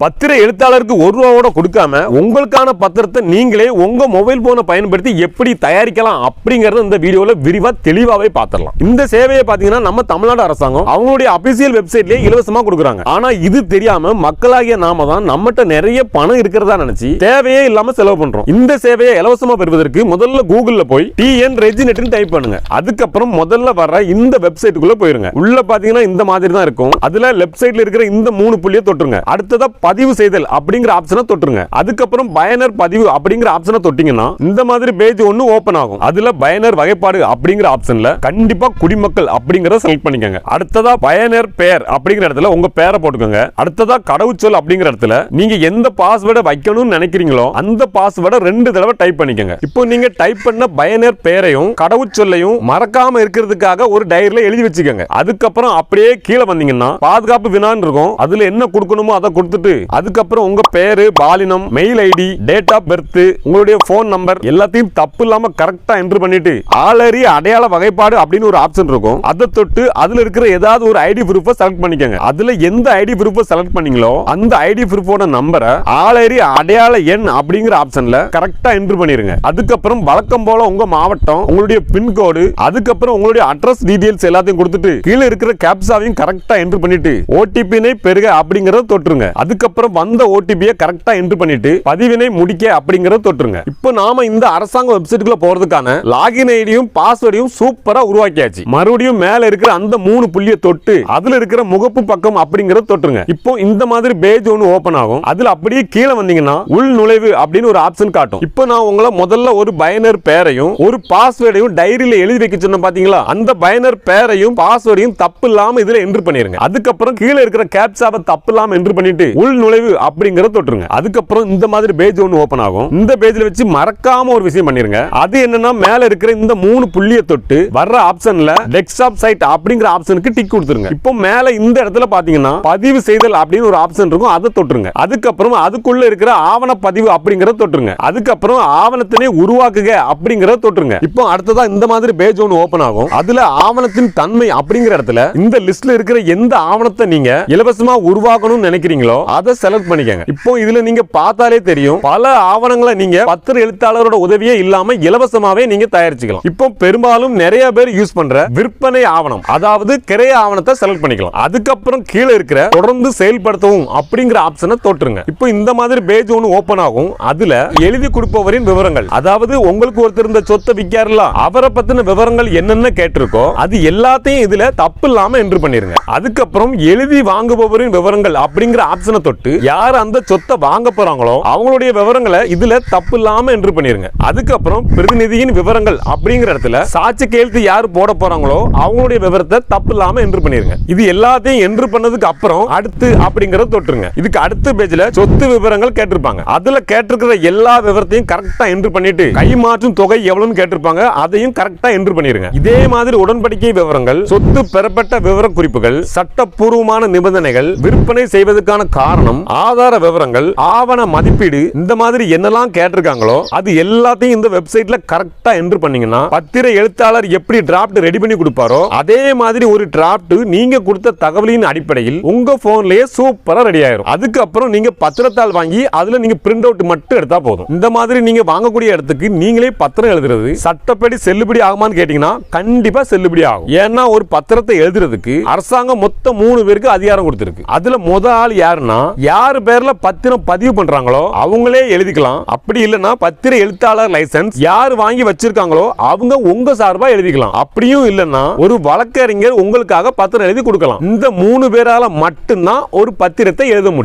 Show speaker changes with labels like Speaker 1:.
Speaker 1: பத்திர எழுத்தாளருக்கு ஒரு ரூபாவோட கொடுக்காம உங்களுக்கான பத்திரத்தை நீங்களே உங்க மொபைல் போனை பயன்படுத்தி எப்படி தயாரிக்கலாம் அப்படிங்கறத இந்த வீடியோல விரிவா தெளிவாவே பாத்திரலாம். இந்த சேவையை பாத்தீங்கன்னா நம்ம தமிழ்நாடு அரசாங்கம் அவங்களுடைய அபிஷியல் வெப்சைட்லயே இலவசமா கொடுக்குறாங்க. ஆனா இது தெரியாம மக்களாகிய நாம தான் நம்மகிட்ட நிறைய பணம் இருக்கிறதா நினைச்சு தேவையே இல்லாம செலவு பண்றோம். இந்த சேவையை இலவசமா பெறுவதற்கு முதல்ல கூகுள்ல போய் டிஎன் ரெஜினெட்னு டைப் பண்ணுங்க. அதுக்கப்புறம் முதல்ல வர்ற இந்த வெப்சைட்டுக்குள்ள போயிருங்க. உள்ள பாத்தீங்கன்னா இந்த மாதிரி தான் இருக்கும். அதுல லெஃப்ட் சைட்ல இருக்கிற இந்த மூணு புள்ளியை தொட்டுருங்க. அடுத்ததான் பதிவு செய்தல் அப்படிங்கிற ஆப்ஷனை தொட்டுருங்க. அதுக்கப்புறம் பயனர் பதிவு அப்படிங்கிற ஆப்ஷனை தொட்டிங்கன்னா இந்த மாதிரி பேஜ் ஒன்று ஓப்பன் ஆகும். அதில் பயனர் வகைப்பாடு அப்படிங்கிற ஆப்ஷனில் கண்டிப்பாக குடிமக்கள் அப்படிங்கிறத செலக்ட் பண்ணிக்கோங்க. அடுத்ததா பயனர் பெயர் அப்படிங்கிற இடத்துல உங்க பேரை போட்டுக்கோங்க. அடுத்ததா கடவுச்சொல் அப்படிங்கிற இடத்துல நீங்க எந்த பாஸ்வேர்டை வைக்கணும்னு நினைக்கிறீங்களோ அந்த பாஸ்வேர்டை ரெண்டு தடவை டைப் பண்ணிக்கோங்க. இப்போ நீங்க டைப் பண்ண பயனர் பெயரையும் கடவுச்சொல்லையும் மறக்காம இருக்கிறதுக்காக ஒரு டைரியில எழுதி வச்சுக்கோங்க. அதுக்கப்புறம் அப்படியே கீழே வந்தீங்கன்னா பாதுகாப்பு வினான்னு இருக்கும். அதுல என்ன கொடுக்கணுமோ அதை கொடுத்துட்டு அதுக்கப்புறம் உங்க பேரு பாலினம் mail ID date of birth உங்களுடைய போன் நம்பர் எல்லாத்தையும் தப்பு இல்லாம கரெக்டா என்ட்ரு பண்ணிட்டு ஆளறி அடையாள வகைப்பாடு அப்படின்னு ஒரு ஆப்ஷன் இருக்கும். அதை தொட்டு அதுல இருக்கிற ஏதாவது ஒரு ஐடி ப்ரூஃபை செலக்ட் பண்ணிக்கோங்க. அதுல எந்த ஐடி ப்ரூஃபை செலக்ட் பண்ணீங்களோ அந்த ஐடி ப்ரூஃபோட நம்பரை ஆளறி அடையாள எண் அப்படிங்கிற ஆப்ஷன்ல கரெக்டா என்ட்ரு பண்ணிருங்க. அதுக்கப்புறம் வழக்கம் போல உங்க மாவட்டம் உங்களுடைய பின்கோடு அதுக்கப்புறம் உங்களுடைய அட்ரஸ் டீடைல்ஸ் எல்லாத்தையும் கொடுத்துட்டு கீழே இருக்கிற கேப்சாவையும் கரெக்டா என்ட்ரு பண்ணிட்டு ஓடிபினை பெருக அப்படிங்கறத தொட்டுருங்க. அதுக்கப்புறம் வந்த ஓடிபியை கரெக்டா என்ட்ரு பண்ணிட்டு பதிவினை முடிக்க அப்படிங்கறத தொட்டுருங்க. இப்போ நாம இந்த அரசாங்க வெப்சைட்டுக்குள்ள போறதுக்கான லாகின் ஐடியும் பாஸ்வேர்டையும் சூப்பரா உருவாக்கியாச்சு. மறுபடியும் மேல இருக்கிற அந்த மூணு புள்ளியை தொட்டு அதுல இருக்கிற முகப்பு பக்கம் அப்படிங்கறத தொட்டுருங்க. இப்போ இந்த மாதிரி பேஜ் ஒன்னு ஓபன் ஆகும். அதுல அப்படியே கீழே வந்தீங்கன்னா உள் நுழைவு அப்படின்னு ஒரு ஆப்ஷன் காட்டும். இப்போ நான் உங்களை முதல்ல ஒரு பயனர் பெயரையும் ஒரு பாஸ்வேர்டையும் டைரியில எழுதி வைக்க சொன்ன பாத்தீங்களா? அந்த பயனர் பெயரையும் பாஸ்வேர்டையும் தப்பு இல்லாம இதுல என்ட்ரு பண்ணிருங்க. அதுக்கப்புறம் கீழே இருக்கிற கேப்சாவை தப்பு இல்லாம என்ட்ரு பண்ணிட்டு உள் நுழைவு அப்படிங்கறத தொட்டுருங்க. அதுக்கப்புறம் இந்த மாதிரி பேஜ் ஒன்னு ஓபன் ஆகும். இந்த பேஜ்ல வச்சு மறக்காம ஒரு விஷயம் பண்ணிருங்க. அது என்னன்னா மேல இருக்கிற இந்த மூணு புள்ளியை தொட்டு வர்ற ஆப்ஷன்ல டெஸ்க்டாப் சைட் அப்படிங்கிற ஆப்ஷனுக்கு டிக் கொடுத்துருங்க. இப்போ மேல இந்த இடத்துல பாத்தீங்கன்னா பதிவு செய்தல் அப்படின்னு ஒரு ஆப்ஷன் இருக்கும் அதை தொட்டுருங்க. அதுக்கப்புறம் அதுக்குள்ள இருக்கிற ஆவண பதிவு அப்படிங்கறத தொட்டுருங்க. அதுக்கப்புறம் ஆவணத்தினை உருவாக்குக அப்படிங்கறத தொட்டுருங்க. இப்போ அடுத்ததா இந்த மாதிரி பேஜ் ஒன்னு ஓபன் ஆகும். அதுல ஆவணத்தின் தன்மை அப்படிங்கிற இடத்துல இந்த லிஸ்ட்ல இருக்கிற எந்த ஆவணத்தை நீங்க இலவசமா உருவாக்கணும்னு நினைக்கிறீங்களோ அதை செலக்ட் பண்ணிக்கங்க. இப்போ இதுல நீங்க பார்த்தாலே தெரியும் பல ஆவணங்களை நீங்க பத்திர எழுத்தாளரோட உதவியே இல்லாம இலவசமாவே நீங்க தயாரிச்சுக்கலாம். இப்போ பெரும்பாலும் நிறைய பேர் யூஸ் பண்ற விற்பனை ஆவணம் அதாவது கிரைய ஆவணத்தை செலக்ட் பண்ணிக்கலாம். அதுக்கப்புறம் கீழே இருக்கிற தொடர்ந்து செயல்படுத்தவும் அப்படிங்கிற ஆப்ஷனை தொட்டுருங்க. இப்போ இந்த மாதிரி பேஜ் ஒன்று ஓபன் ஆகும். அதுல எழுதி கொடுப்பவரின் விவரங்கள் அதாவது உங்களுக்கு ஒருத்தர் இந்த சொத்தை விற்காருல அவரை பத்தின விவரங்கள் என்னென்ன கேட்டிருக்கோ அது எல்லாத்தையும் இதுல தப்பு இல்லாம என்ட்ரு பண்ணிருங்க. அதுக்கப்புறம் எழுதி வாங்குபவரின் விவரங்கள் அப்படிங்கிற ஆப்ஷனை தொட்டு யார் அந்த சொத்தை வாங்க போறாங்களோ அவங்களுடைய விவரங்களை இதுல தப்பு இல்லாம என்ட்ரு பண்ணிருங்க. அதுக்கப்புறம் பிரதிநிதியின் விவரங்கள் அப்படிங்கிற இடத்துல சாட்சி கேள்வி யார் போட போறாங்களோ அவங்களுடைய விவரத்தை தப்பு இல்லாம என்ட்ரு பண்ணிருங்க. இது எல்லாத்தையும் என்ட்ரு பண்ணதுக்கு அப்புறம் அடுத்து அப்படிங்கறத தொட்டுருங்க. இதுக்கு அடுத்த பேஜ்ல சொத்து விவரங்கள் கேட்டிருப்பாங்க. அதுல கேட்டிருக்கிற எல்லா விவரத்தையும் கரெக்டா என்ட்ரு பண்ணிட்டு கை மாற்றும் தொகை எவ்வளவுன்னு கேட்டிருப்பாங்க. அதையும் கரெக்டா என்று பண்ணிருங்க. இதே மாதிரி உடன்படிக்கை விவரங்கள் சொத்து பெறப்பட்ட விவர குறிப்புகள் சட்டப்பூர்வமான நிபந்தனைகள் விற்பனை செய்வதற்கான காரணம் ஆதார விவரங்கள் ஆவண மதிப்பீடு இந்த மாதிரி என்னெல்லாம் கேட்டிருக்காங்களோ அது எல்லாத்தையும் இந்த வெப்சைட்ல கரெக்டா என்ட்ரு பண்ணீங்கன்னா பத்திர எழுத்தாளர் எப்படி டிராப்ட் ரெடி பண்ணி கொடுப்பாரோ அதே மாதிரி ஒரு டிராப்ட் நீங்க கொடுத்த தகவலின் அடிப்படையில் உங்க போன்லயே சூப்பரா ரெடி ஆயிரும். அதுக்கப்புறம் நீங்க பத்திரத்தால் வாங்கி அதுல நீங்க பிரிண்ட் அவுட் மட்டும் எடுத்தா போதும். இந்த மாதிரி நீங்க வாங்கக்கூடிய இடத்துக்கு நீங்களே பத்திரம் எழுதுறது சட்டப்படி செல்லுபடி ஆகுமான்னு கேட்டீங்கன்னா கண்டிப்பா செல்லுபடி ஆகும். ஏன்னா ஒரு பத்திரத்தை எழுதுறதுக்கு அரசாங்கம் மொத்தம் மூணு பேருக்கு அதிகாரம் கொடுத்திருக்கு. அதுல முத ஆள் யாருன்னா யாரு பேர்ல பத்திரம் பதிவு பண்றாங்களோ அவங்களே எழுதிக்கலாம். அப்படி இல்லைன்னா பத்திர எழுத்தாளர் லைசன்ஸ் யார் வாங்கி வச்சிருக்காங்களோ அவங்க உங்க சார்பா எழுதிக்கலாம். அப்படியும் இல்லைன்னா ஒரு வழக்கறிஞர் உங்களுக்காக பத்திரம் எழுதி கொடுக்கலாம். இந்த மூணு பேரால மட்டும்தான் ஒரு பத்திரத்தை எழுத முடியும்.